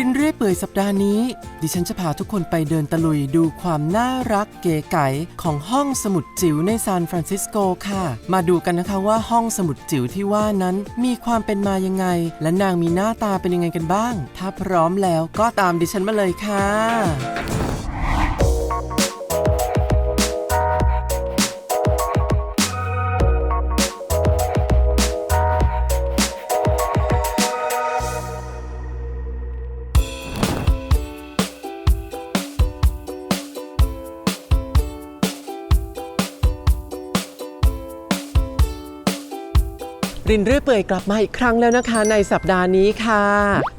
รินเรื่อยเปื่อยสัปดาห์นี้ ดิฉันจะพาทุกคนไปเดินตะลุยดูความน่ารักเก๋ไก๋ของห้องสมุดจิ๋วในซานฟรานซิสโกค่ะ มาดูกันนะคะว่าห้องสมุดจิ๋วที่ว่านั้นมีความเป็นมายังไง และนางมีหน้าตาเป็นยังไงกันบ้าง ถ้าพร้อมแล้วก็ตามดิฉันมาเลยค่ะ รินเรื่อยเปื่อยกลับมาอีกครั้งแล้วนะคะ ในสัปดาห์นี้ค่ะ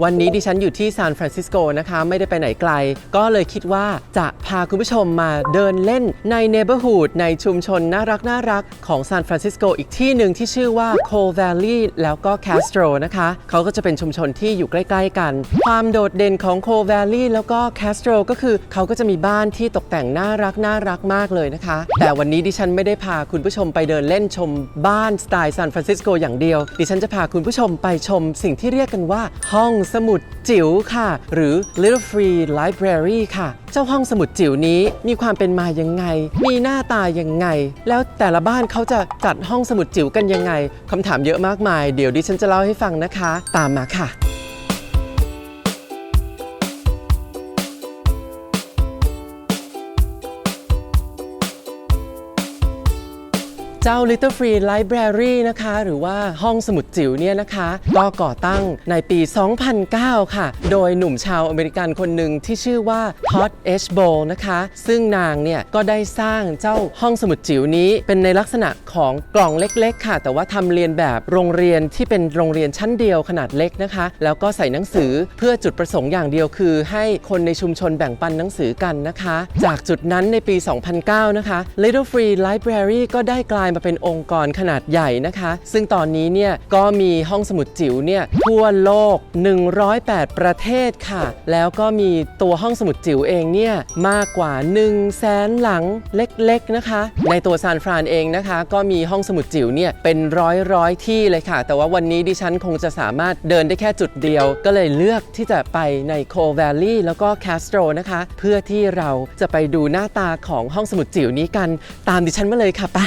วันนี้ดิฉันอยู่ที่ซานฟรานซิสโกนะคะ ไม่ได้ไปไหนไกล ก็เลยคิดว่าจะพาคุณผู้ชมมาเดินเล่นในเนเบอร์ฮูดในชุมชนน่ารักน่ารักของซานฟรานซิสโกอีกที่หนึ่งที่ชื่อว่าโค Valley แล้วก็ Castro นะคะเขาก็จะเป็นชุมชนที่อยู่ใกล้ ๆ กัน ความโดดเด่นของโค Valley แล้วก็ Castro ก็คือเขาก็จะมีบ้านที่ตกแต่งน่ารักน่ารักมากเลยนะคะ แต่วันนี้ดิฉันไม่ได้พาคุณผู้ชมไปเดินเล่นชมบ้านสไตล์ซานฟรานซิสโกอย่างเดียว ดิฉันจะพาคุณผู้ชมไปชมสิ่งที่เรียกกันว่า ห้องสมุดจิ๋วค่ะ หรือ Little Free Library ค่ะ เจ้าห้องสมุดจิ๋วนี้มีความเป็นมายังไง มีหน้าตายังไง แล้วแต่ละบ้านเขาจะจัดห้องสมุดจิ๋วกันยังไงคำถามเยอะมากมาย เดี๋ยวดิฉันจะเล่าให้ฟังนะคะ ตามมาค่ะ เจ้า Little Free Library นะคะ หรือว่าห้องสมุดจิ๋วเนี่ยนะคะ ก็ก่อตั้งในปี 2009 ค่ะ โดยหนุ่มชาวอเมริกันคนหนึ่งที่ชื่อว่า Todd H. Bowl นะคะ ซึ่งนางเนี่ยก็ได้สร้างเจ้าห้องสมุดจิ๋วนี้เป็นในลักษณะของกล่องเล็กๆ ค่ะ แต่ว่าทำเรียนแบบโรงเรียนที่เป็นโรงเรียนชั้นเดียวขนาดเล็กนะคะ แล้วก็ใส่หนังสือเพื่อจุดประสงค์อย่างเดียวคือ ให้คนในชุมชนแบ่งปันหนังสือกันนะคะ จากจุดนั้นในปี 2009 นะคะ Little Free Library ก็ได้กลายมาเป็นองค์กรขนาดใหญ่นะคะ ซึ่งตอนนี้เนี่ยก็มีห้องสมุดจิ๋วเนี่ยทั่วโลก 108 ประเทศค่ะ แล้วก็มีตัวห้องสมุดจิ๋วเองเนี่ยมากกว่า 1 0 0 0 0แสนหลังเล็กๆนะคะ ในตัวซานฟรานเองนะคะ ก็มีห้องสมุดจิ๋วเนี่ยเป็นร้อยร้อยๆที่เลยค่ะ แต่ว่าวันนี้ดิฉันคงจะสามารถเดินได้แค่จุดเดียว ก็เลยเลือกที่จะไปในโค Valley แล้วก็ Castro นะคะ เพื่อที่เราจะไปดูหน้าตาของห้องสมุดจิ๋วนี้กัน ตามดิฉันมาเลยค่ะไป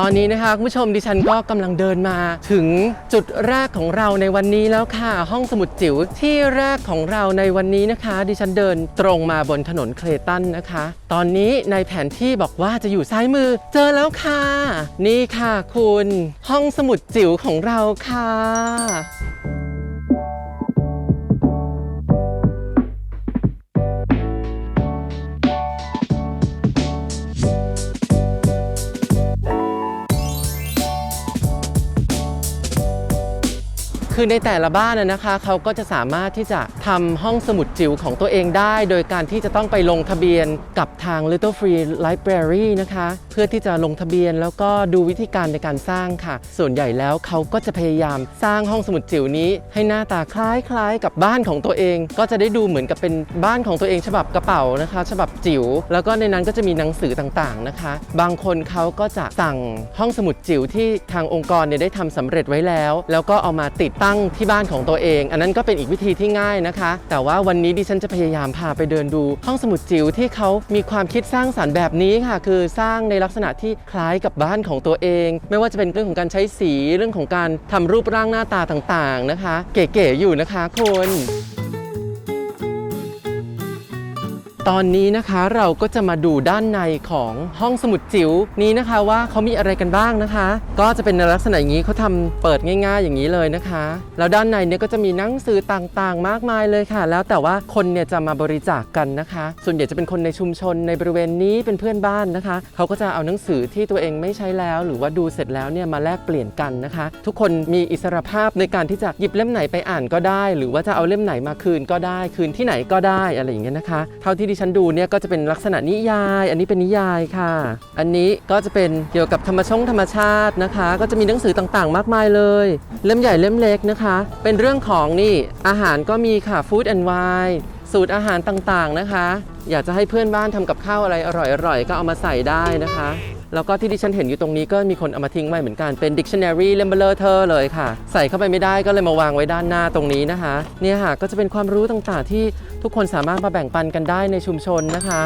ตอนนี้นะคะคุณผู้ชมดิฉันก็กำลังเดินมา ถึงจุดแรกของเราในวันนี้แล้วค่ะ ห้องสมุดจิ๋วที่แรกของเราในวันนี้นะคะ ดิฉันเดินตรงมาบนถนนเคลตันนะคะ ตอนนี้ในแผนที่บอกว่าจะอยู่ซ้ายมือเจอแล้วค่ะ นี่ค่ะคุณ ห้องสมุดจิ๋วของเราค่ะ คือในแต่ละบ้านนะนะคะเขาก็จะสามารถที่จะทำห้องสมุดจิ๋วของตัวเองได้ โดยการที่จะต้องไปลงทะเบียนกับทาง Little Free Library นะคะ พื่อที่จะลงทะเบียน แล้วก็ดูวิธีการในการสร้างค่ะ ส่วนใหญ่แล้วเขาก็จะพยายามสร้างห้องสมุดจิ๋วนี้ ให้หน้าตาคล้ายๆ กับบ้านของตัวเอง ก็จะได้ดูเหมือนกับเป็นบ้านของตัวเองฉบับกระเป๋านะคะ ฉบับจิ๋วแล้วก็ในนั้นก็จะมีหนังสือต่างๆนะคะ บางคนเขาก็จะสั่งห้องสมุดจิ๋วที่ทางองค์กรเนี่ยได้ทำสำเร็จไว้แล้ว แล้วก็เอามาติดตั้งที่บ้านของตัวเอง อันนั้นก็เป็นอีกวิธีที่ง่ายนะคะ แต่ว่าวันนี้ดิฉันจะพยายามพาไปเดินดู ห้องสมุดจิ๋วที่เขามีความคิดสร้างสรรค์แบบนี้ค่ะ คือสร้างในลักษณะที่คล้ายกับบ้านของตัวเอง ไม่ว่าจะเป็นเรื่องของการใช้สีเรื่องของการทำรูปร่างหน้าตาต่างๆนะคะ เก๋ๆอยู่นะคะคุณ ตอนนี้นะคะเราก็จะมาดูด้านในของห้องสมุดจิ๋วนี้นะคะว่าเขามีอะไรกันบ้างนะคะ ก็จะเป็นในลักษณะอย่างนี้เขาทำเปิดง่าย ๆ อย่างนี้เลยนะคะ แล้วด้านในเนี่ยก็จะมีหนังสือต่างๆ มากมายเลยค่ะ แล้วแต่ว่าคนเนี่ยจะมาบริจาคกันนะคะ ส่วนใหญ่จะเป็นคนในชุมชนในบริเวณนี้เป็นเพื่อนบ้านนะคะ เขาก็จะเอาหนังสือที่ตัวเองไม่ใช้แล้ว หรือว่าดูเสร็จแล้วเนี่ยมาแลกเปลี่ยนกันนะคะ ทุกคนมีอิสรภาพในการที่จะหยิบเล่มไหนไปอ่านก็ได้ หรือว่าจะเอาเล่มไหนมาคืนก็ได้ คืนที่ไหนก็ได้อะไรอย่างเงี้ยนะคะ เท่าที่ดิฉันดูเนี่ยก็จะเป็นลักษณะนิยาย อันนี้เป็นนิยายค่ะ อันนี้ก็จะเป็นเกี่ยวกับธรรมชงธรรมชาตินะคะ ก็จะมีหนังสือต่างๆ มากมายเลย เล่มใหญ่เล่มเล็กนะคะ เป็นเรื่องของนี่อาหารก็มีค่ะ Food and Wine สูตรอาหารต่างๆนะคะ อยากจะให้เพื่อนบ้านทำกับข้าวอะไรอร่อยๆก็เอามาใส่ได้นะคะ แล้วก็ที่ที่ฉันเห็นอยู่ตรงนี้ก็มีคนเอามาทิ้งไว้เหมือนกันเป็น dictionary เล่มเบลอเธอเลยค่ะ ใส่เข้าไปไม่ได้ก็เลยมาวางไว้ด้านหน้าตรงนี้นะคะ เนี่ยค่ะก็จะเป็นความรู้ต่างๆ ที่ทุกคนสามารถมาแบ่งปันกันได้ในชุมชนนะคะ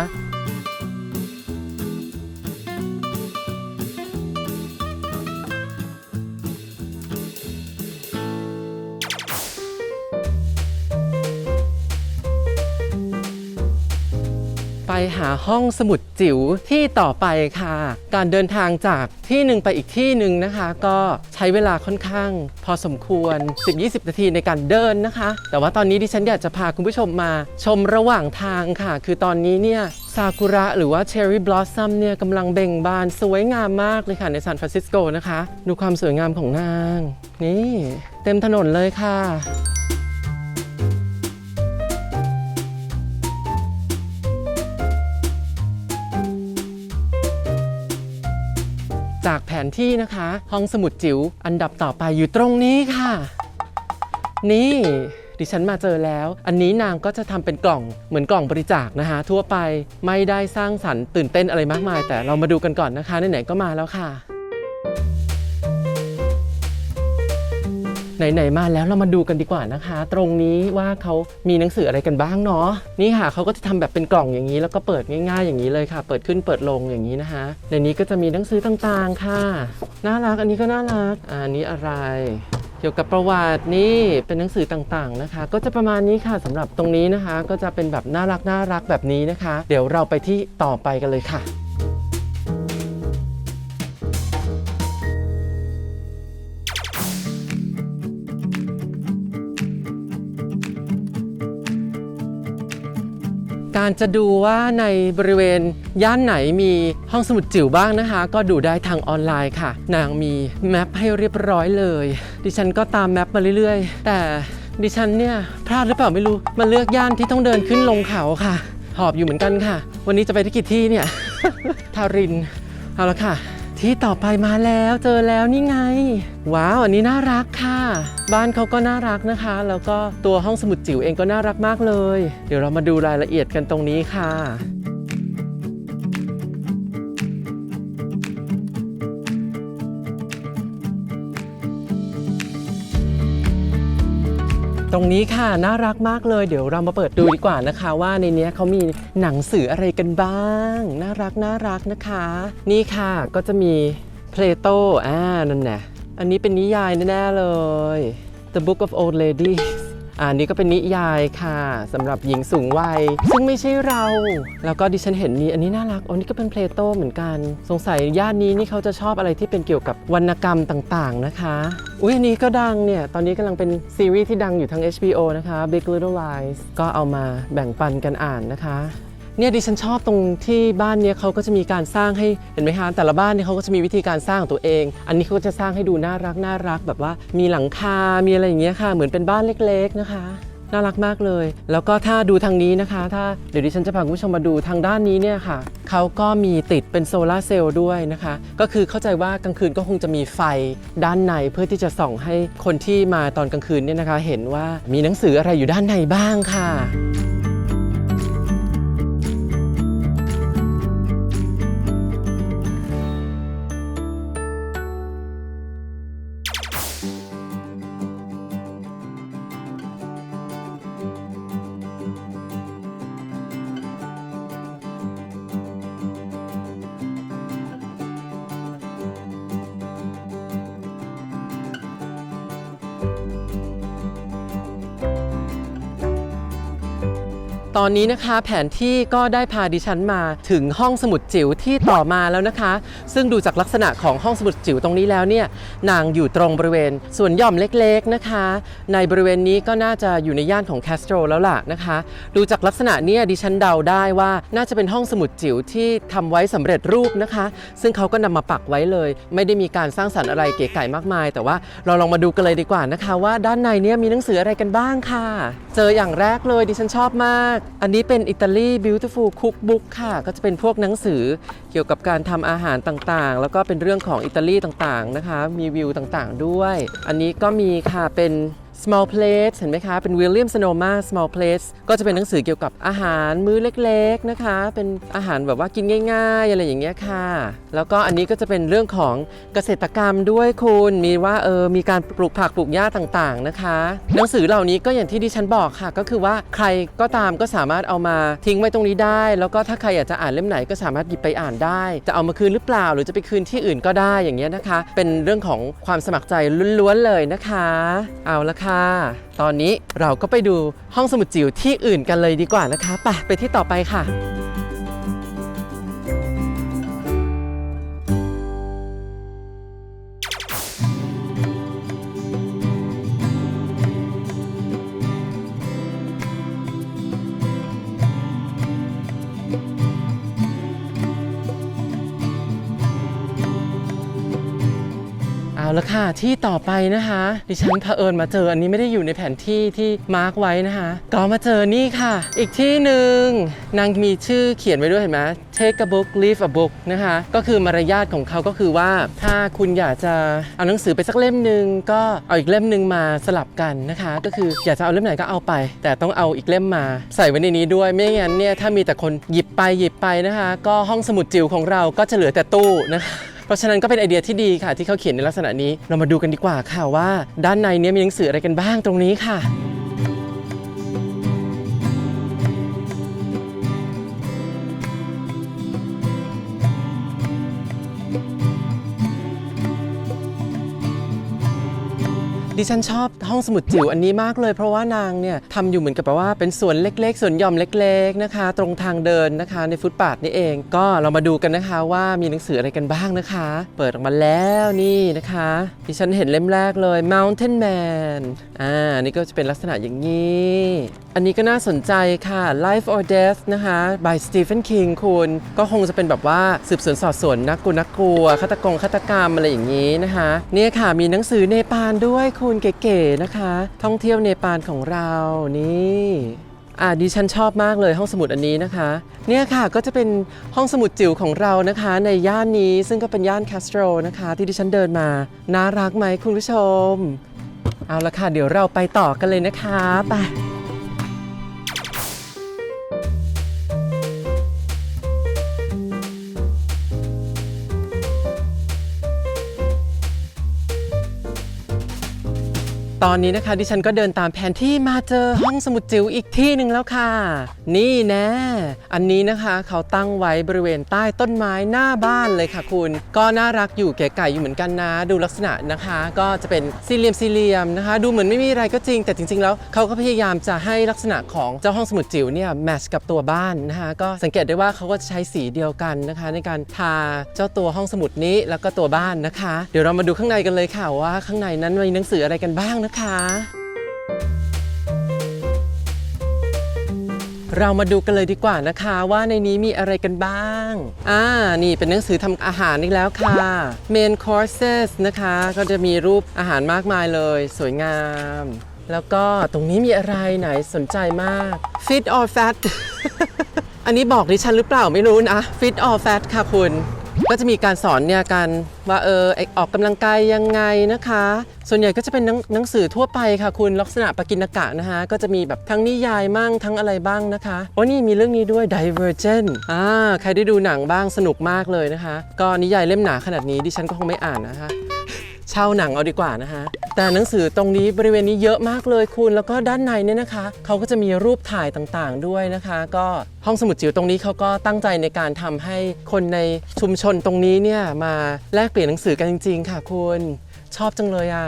หาห้องสมุดจิ๋วที่ต่อไปค่ะ การเดินทางจากที่หนึ่งไปอีกที่หนึ่งนะคะ ก็ใช้เวลาค่อนข้าง พอสมควร 10-20 นาทีในการเดินนะคะ แต่ว่าตอนนี้ดิฉันอยากจะพาคุณผู้ชมมาชมระหว่างทางค่ะ คือตอนนี้เนี่ยซากุระหรือว่าเชอร์รี่บลอสซัมเนี่ยกำลังเบ่งบานสวยงามมากเลยค่ะในซานฟรานซิสโกนะคะ ดูความสวยงามของนาง นี่ เต็มถนนเลยค่ะ จากแผนที่นะคะ ห้องสมุดจิ๋วอันดับต่อไปอยู่ตรงนี้ค่ะ นี่ดิฉันมาเจอแล้ว อันนี้นางก็จะทำเป็นกล่องเหมือนกล่องบริจาคนะคะ ทั่วไปไม่ได้สร้างสรรค์ตื่นเต้นอะไรมากมาย แต่เรามาดูกันก่อนนะคะไหนๆก็มาแล้วค่ะ ไหนๆมาแล้วเรามาดูกันดีกว่านะคะ ตรงนี้ว่าเขามีหนังสืออะไรกันบ้างเนาะนี่ค่ะเขาก็จะทำแบบเป็นกล่องอย่างนี้ แล้วก็เปิดง่ายๆ อย่างนี้เลยค่ะ เปิดขึ้นเปิดลงอย่างนี้นะคะในนี้ก็จะมีหนังสือต่างๆค่ะน่ารักอันนี้ก็น่ารักอันนี้อะไรเกี่ยวกับประวัตินี่เป็นหนังสือต่างๆนะคะ ก็จะประมาณนี้ค่ะสำหรับตรงนี้นะคะ ก็จะเป็นแบบน่ารักน่ารักแบบนี้นะคะ เดี๋ยวเราไปที่ต่อไปกันเลยค่ะ การจะดูว่าในบริเวณย่านไหนมีห้องสมุดจิ๋วบ้างนะคะ ก็ดูได้ทางออนไลน์ค่ะ นางมีแมปให้เรียบร้อยเลย ดิฉันก็ตามแมปมาเรื่อยๆ แต่ดิฉันเนี่ยพลาดหรือเปล่าไม่รู้มาเลือกย่านที่ต้องเดินขึ้นลงเขาค่ะ หอบอยู่เหมือนกันค่ะ วันนี้จะไปที่กี่ที่เนี่ย ทาริน เอาละค่ะ ที่ต่อไปมาแล้วเจอแล้วนี่ไง ว้าว อันนี้น่ารักค่ะ บ้านเขาก็น่ารักนะคะ แล้วก็ตัวห้องสมุดจิ๋วเองก็น่ารักมากเลย เดี๋ยวเรามาดูรายละเอียดกันตรงนี้ค่ะ ตรงนี้ค่ะน่ารักมากเลยเดี๋ยวเรามาเปิดดูดีกว่านะคะ ว่าในนี้เขามีหนังสืออะไรกันบ้าง น่ารักน่ารักนะคะ นี่ค่ะก็จะมีเพลโตอ่านั่นแหละอันนี้เป็นนิยายแน่ๆเลย The Book of Old Ladies อันนี้ก็เป็นนิยายค่ะสำหรับหญิงสูงวัย ซึ่งไม่ใช่เรา แล้วก็ดิฉันเห็นมีอันนี้น่ารักอันนี้ก็เป็นเพลโตเหมือนกัน สงสัยย่านนี้นี่เขาจะชอบอะไรที่เป็นเกี่ยวกับวรรณกรรมต่างๆนะคะอุ้ยอันนี้ก็ดังเนี่ยตอนนี้กำลังเป็นซีรีส์ที่ดังอยู่ทาง HBO นะคะ Big Little Lies ก็เอามาแบ่งปันกันอ่านนะคะ เนี่ยดิฉันชอบตรงที่บ้านเนี่ยเขาก็จะมีการสร้างให้เห็นไหมคะแต่ละบ้านเนี่ยเขาก็จะมีวิธีการสร้างของตัวเอง อันนี้เขาก็จะสร้างให้ดูน่ารักน่ารักแบบว่ามีหลังคา มีอะไรอย่างเงี้ยค่ะ เหมือนเป็นบ้านเล็กๆนะคะน่ารักมากเลย แล้วก็ถ้าดูทางนี้นะคะ ถ้าเดี๋ยวดิฉันจะพาคุณผู้ชมมาดูทางด้านนี้เนี่ยค่ะ เขาก็มีติดเป็นโซลาร์เซลล์ด้วยนะคะ ก็คือเข้าใจว่ากลางคืนก็คงจะมีไฟด้านในเพื่อที่จะส่องให้คนที่มาตอนกลางคืนเนี่ยนะคะ เห็นว่ามีหนังสืออะไรอยู่ด้านในบ้างค่ะ ตอนนี้นะคะแผนที่ก็ได้พาดิฉันมาถึงห้องสมุดจิ๋วที่ต่อมาแล้วนะคะ ซึ่งดูจากลักษณะของห้องสมุดจิ๋วตรงนี้แล้วเนี่ยนางอยู่ตรงบริเวณส่วนหย่อมเล็กๆนะคะ ในบริเวณนี้ก็น่าจะอยู่ในย่านของแคสโตรแล้วล่ะนะคะ ดูจากลักษณะเนี้ดิฉันเดาได้ว่าน่าจะเป็นห้องสมุดจิ๋วที่ทำไว้สำเร็จรูปนะคะ ซึ่งเขาก็นำมาปักไว้เลย ไม่ได้มีการสร้างสรรค์อะไรเก๋ไก่มากมาย แต่ว่าเราลองมาดูกันเลยดีกว่านะคะ ว่าด้านในเนี้มีหนังสืออะไรกันบ้างค่ะ เจออย่างแรกเลยดิฉันชอบมากอันนี้เป็นอิตาลี Beautiful Cookbook ค่ะ ก็จะเป็นพวกหนังสือเกี่ยวกับการทำอาหารต่างๆ แล้วก็เป็นเรื่องของอิตาลีต่างๆนะคะ มีวิวต่างๆด้วย อันนี้ก็มีค่ะเป็น small plates เห็นไหมคะ เป็น William Sonoma small plates ก็จะเป็นหนังสือเกี่ยวกับอาหารมื้อเล็กๆนะคะ เป็นอาหารแบบว่ากินง่ายๆอะไรอย่างเงี้ยค่ะ แล้วก็อันนี้ก็จะเป็นเรื่องของเกษตรกรรมด้วยคุณมีว่าเออมีการปลูกผักปลูกหญ้าต่างๆนะคะ หนังสือเหล่านี้ก็อย่างที่ดิฉันบอกค่ะ ก็คือว่าใครก็ตามก็สามารถเอามาทิ้งไว้ตรงนี้ได้ แล้วก็ถ้าใครอยากจะอ่านเล่มไหนก็สามารถหยิบไปอ่านได้ จะเอามาคืนหรือเปล่า หรือจะไปคืนที่อื่นก็ได้อย่างเงี้ยนะคะ เป็นเรื่องของความสมัครใจล้วนๆเลยนะคะ เอาละค่ะตอนนี้เราก็ไปดูห้องสมุดจิ๋วที่อื่นกันเลยดีกว่านะคะ ไปไปที่ต่อไปค่ะ ละค่ะที่ต่อไปนะคะ ดิฉันเผอิญมาเจออันนี้ไม่ได้อยู่ในแผนที่ที่มาร์กไว้นะคะ ก็มาเจอนี่ค่ะ อีกที่หนึ่งนางมีชื่อเขียนไว้ด้วยเห็นไหม take a book leave a book นะคะ ก็คือมารยาทของเขาก็คือว่าถ้าคุณอยากจะเอาหนังสือไปสักเล่มหนึ่งก็เอาอีกเล่มหนึ่งมาสลับกันนะคะ ก็คืออยากจะเอาเล่มไหนก็เอาไป แต่ต้องเอาอีกเล่มมาใส่ไว้ในนี้ด้วยไม่งั้นเนี่ยถ้ามีแต่คนหยิบไปหยิบไปนะคะ ก็ห้องสมุดจิ๋วของเราก็จะเหลือแต่ตู้นะคะ เพราะฉะนั้นก็เป็นไอเดียที่ดีค่ะ ที่เขาเขียนในลักษณะนี้เรามาดูกันดีกว่าค่ะว่า ด้านในเนี้มีหนังสืออะไรกันบ้างตรงนี้ค่ะ ดิฉันชอบห้องสมุดจิ๋วอันนี้มากเลย เพราะว่านางเนี่ยทำอยู่เหมือนกับแบบว่าเป็นสวนเล็กๆสวนหย่อมเล็ก ๆนะคะ ตรงทางเดินนะคะในฟุตบาทนี่เอง ก็เรามาดูกันนะคะว่ามีหนังสืออะไรกันบ้างนะคะ เปิดออกมาแล้วนี่นะคะ ดิฉันเห็นเล่มแรกเลย Mountain Man อ่านี่ก็จะเป็นลักษณะอย่างนี้ อันนี้ก็น่าสนใจค่ะ Life or Death นะคะ by Stephen King คุณก็คงจะเป็นแบบว่าสืบสวนสอบสวนนักกลัวนักกลัวฆาตกรฆาตกรรมอะไรอย่างนี้นะคะเนี่ยค่ะมีหนังสือเนปาลด้วยคุณเก๋ๆนะคะ ท่องเที่ยวเนปาลของเรานี่อ่าดิฉันชอบมากเลยห้องสมุดอันนี้นะคะ เนี่ยค่ะก็จะเป็นห้องสมุดจิ๋วของเรานะคะ ในย่านนี้ซึ่งก็เป็นย่านคาสโตรนะคะ ที่ดิฉันเดินมา น่ารักไหมคุณผู้ชม เอาละค่ะ เดี๋ยวเราไปต่อกันเลยนะคะ ไป ตอนนี้นะคะดิฉันก็เดินตามแผนที่มาเจอห้องสมุดจิ๋วอีกที่หนึ่งแล้วค่ะ นี่แน่อันนี้นะคะเขาตั้งไว้บริเวณใต้ต้นไม้หน้าบ้านเลยค่ะคุณ ก็น่ารักอยู่เก๋ไก่อยู่เหมือนกันนะ ดูลักษณะนะคะ ก็จะเป็นสี่เหลี่ยมสี่เหลี่ยมนะคะ ดูเหมือนไม่มีอะไรก็จริง แต่จริง ๆ แล้วเขาก็พยายามจะให้ลักษณะของเจ้าห้องสมุดจิ๋วเนี่ยแมทช์กับตัวบ้านนะคะก็สังเกตได้ว่าเขาก็จะใช้สีเดียวกันนะคะ ในการทาเจ้าตัวห้องสมุดนี้แล้วก็ตัวบ้านนะคะ เดี๋ยวเรามาดูข้างในกันเลยค่ะว่าข้างในนั้นมีหนังสืออะไรกันบ้างนะคะเรามาดูกันเลยดีกว่านะคะว่าในนี้มีอะไรกันบ้าง อ่า นี่เป็นหนังสือทำอาหารอีกแล้วค่ะ Main Courses นะคะ ก็จะมีรูปอาหารมากมายเลย สวยงาม แล้วก็ตรงนี้มีอะไรไหนสนใจมาก Fit or Fat อันนี้บอกดิฉันหรือเปล่าไม่รู้นะ Fit or Fat ค่ะคุณ ก็จะมีการสอนเนี่ยกันว่าเออออกกำลังกายยังไงนะคะ ส่วนใหญ่ก็จะเป็นหนังนังสือทั่วไปค่ะ คุณลักษณะปกินกะนะคะ ก็จะมีแบบทั้งนิยายมั่งทั้งอะไรบ้างนะคะโอ้นี่มีเรื่องนี้ด้วย Divergent อ่าใครได้ดูหนังบ้างสนุกมากเลยนะคะ ก็นิยายเล่มหนาขนาดนี้ดิฉันก็คงไม่อ่านนะคะ เช่าหนังเอาดีกว่านะคะ แต่หนังสือตรงนี้บริเวณนี้เยอะมากเลยคุณแล้วก็ด้านในเนี่ยนะคะเขาก็จะมีรูปถ่ายต่างๆด้วยนะคะ ก็ห้องสมุดจิ๋วตรงนี้เขาก็ตั้งใจในการทำให้คนในชุมชนตรงนี้เนี่ยมาแลกเปลี่ยนหนังสือกันจริง ๆ ค่ะคุณชอบจังเลยอะ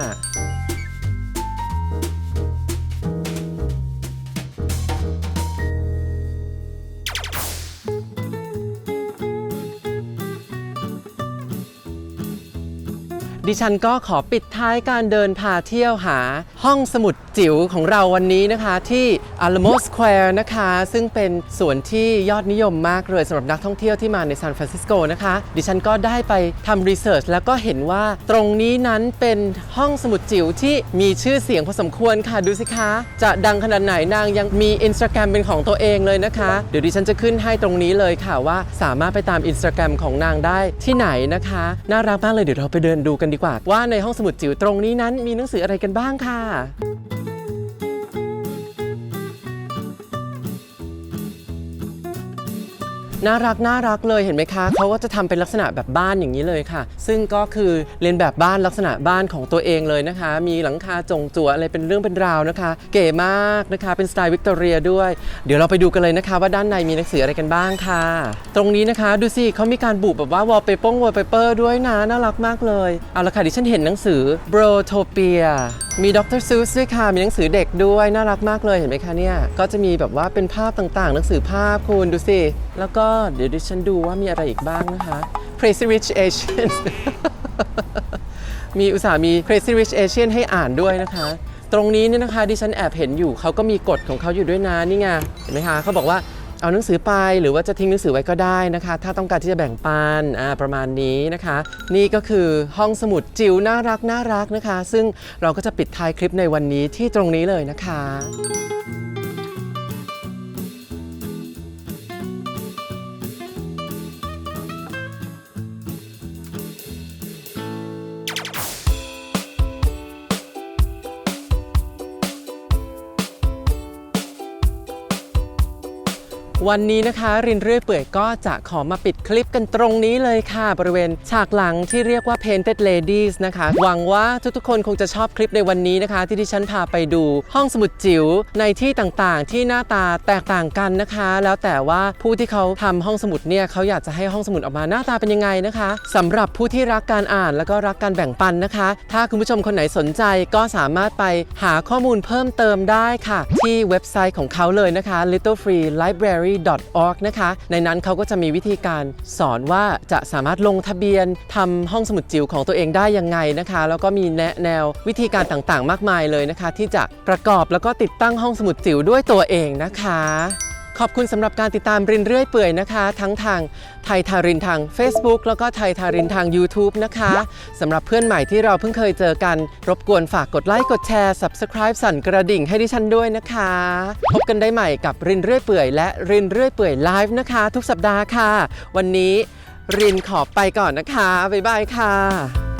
ดิฉันก็ขอปิดท้ายการเดินพาเที่ยวหาห้องสมุดจิ๋วของเราวันนี้นะคะที่ Alamo Square นะคะ ซึ่งเป็นสวนที่ยอดนิยมมากเลยสำหรับนักท่องเที่ยวที่มาในซานฟรานซิสโกนะคะ ดิฉันก็ได้ไปทำรีเสิร์ชแล้วก็เห็นว่าตรงนี้นั้นเป็นห้องสมุดจิ๋วที่มีชื่อเสียงพอสมควรค่ะดูสิคะ จะดังขนาดไหนนางยังมี Instagram เป็นของตัวเองเลยนะคะ เดี๋ยวดิฉันจะขึ้นให้ตรงนี้เลยค่ะว่าสามารถไปตาม Instagram ของนางได้ที่ไหนนะคะ น่ารักมากเลยเดี๋ยวเราไปเดินดูกันดีกว่า ว่าในห้องสมุดจิ๋วตรงนี้นั้นมีหนังสืออะไรกันบ้างค่ะ น่ารักน่ารักเลยเห็นไหมคะเขาก็จะทำเป็นลักษณะแบบบ้านอย่างนี้เลยค่ะ ซึ่งก็คือเรียนแบบบ้านลักษณะบ้านของตัวเองเลยนะคะ มีหลังคาจงจั่วอะไรเป็นเรื่องเป็นราวนะคะ เก๋มากนะคะเป็นสไตล์วิกตอเรียด้วย เดี๋ยวเราไปดูกันเลยนะคะว่าด้านในมีหนังสืออะไรกันบ้างค่ะ ตรงนี้นะคะดูสิเขามีการบุแบบว่าวอลเปเปอร์วอลเปเปอร์ด้วยนะน่ารักมากเลยเอาละค่ะดิฉันเห็นหนังสือ Brotopia มีดรซูสด้วยค่ะ มีหนังสือเด็กด้วยน่ารักมากเลยเห็นไหมคะเนี่ย ก็จะมีแบบว่าเป็นภาพต่างๆ หนังสือภาพคุณดูสิ แล้วก็เดี๋ยวดิฉันดูว่ามีอะไรอีกบ้างนะคะ Crazy Rich Asians มีอุตส่าห์มี Crazy Rich Asian ให้อ่านด้วยนะคะ ตรงนี้เนี่ยนะคะดิฉันแอบเห็นอยู่เขาก็มีกฎของเขาอยู่ด้วยนะนี่ไงเห็นไหมคะเขาบอกว่า เอาหนังสือไปหรือว่าจะทิ้งหนังสือไว้ก็ได้นะคะ ถ้าต้องการที่จะแบ่งปันประมาณนี้นะคะ นี่ก็คือห้องสมุดจิ๋วน่ารักน่ารักนะคะ ซึ่งเราก็จะปิดท้ายคลิปในวันนี้ที่ตรงนี้เลยนะคะ วันนี้นะคะรินเรื่อยเปื่อยก็จะขอมาปิดคลิปกันตรงนี้เลยค่ะ บริเวณฉากหลังที่เรียกว่า Painted Ladies นะคะ หวังว่าทุกๆ คนคงจะชอบคลิปในวันนี้นะคะ ที่ดิฉันพาไปดูห้องสมุดจิ๋วในที่ต่างๆ ที่หน้าตาแตกต่างกันนะคะ แล้วแต่ว่าผู้ที่เขาทำห้องสมุดเนี่ยเขาอยากจะให้ห้องสมุดออกมาหน้าตาเป็นยังไงนะคะสำหรับผู้ที่รักการอ่านแล้วก็รักการแบ่งปันนะคะ ถ้าคุณผู้ชมคนไหนสนใจก็สามารถไปหาข้อมูลเพิ่มเติมได้ค่ะ ที่เว็บไซต์ของเขาเลยนะคะ library.org นะคะ ในนั้นเขาก็จะมีวิธีการสอนว่าจะสามารถลงทะเบียนทำห้องสมุดจิ๋วของตัวเองได้ยังไงนะคะ แล้วก็มีแนะแนววิธีการต่างๆ มากมายเลยนะคะ ที่จะประกอบแล้วก็ติดตั้งห้องสมุดจิ๋วด้วยตัวเองนะคะ ขอบคุณสำหรับการติดตามรินเรื่อยเปื่อยนะคะ ทั้งทางไทยทารินทาง Facebook แล้วก็ไทยทารินทาง YouTube นะคะสำหรับเพื่อนใหม่ที่เราเพิ่งเคยเจอกัน รบกวนฝากกดไลค์กดแชร์ Subscribe สั่นกระดิ่งให้ดิฉันด้วยนะคะ พบกันได้ใหม่กับรินเรื่อยเปื่อยและรินเรื่อยเปื่อยไลฟ์นะคะ ทุกสัปดาห์ค่ะ วันนี้รินขอไปก่อนนะคะบ๊ายบายค่ะ